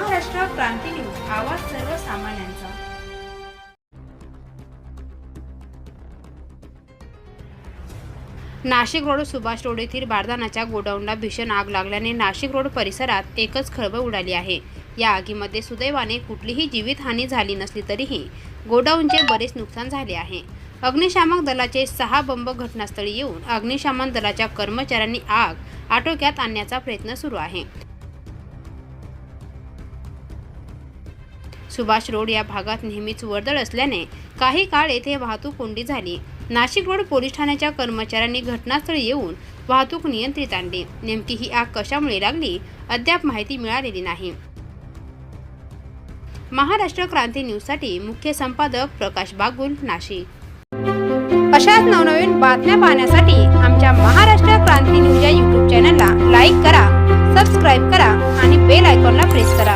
Maharashtra Kranti news आवाज सर्वसामान्यांचा. Nashik road Subhash road येथील बारदानाच्या गोडाऊनला भीषण आग लागल्याने नाशिक रोड परिसरात एकच खळबळ उडाली आहे. या आगीमध्ये सुदैवाने कुठलीही जीवितहानी झाली नसली तरीही गोडाऊनचे बरेच नुकसान झाले आहे. अग्निशामक दलाचे सहा बंब घटनास्थळी येऊन अग्निशामक दलाच्या कर्मचाऱ्यांनी आग आटोक्यात आणण्याचा प्रयत्न सुरू आहे. सुभाष रोड या भागात नेहमीच वर्दळ असल्याने काही काळ येथे वाहतूक कोंडी झाली. नाशिक रोड पोलीस ठाण्याच्या कर्मचाऱ्यांनी घटनास्थळी येऊन वाहतूक नियंत्रित आणली. नेमकी ही आग कशामुळे लागली अद्याप माहिती मिळालेली नाही. महाराष्ट्र क्रांती न्यूजसाठी मुख्य संपादक प्रकाश बागुल नाशिक. अशाच नवनवीन बातम्या पाहण्यासाठी आमच्या महाराष्ट्र क्रांती न्यूज या यूट्यूब चॅनलला लाईक करा सबस्क्राईब करा आणि बेल आयकॉनला प्रेस करा.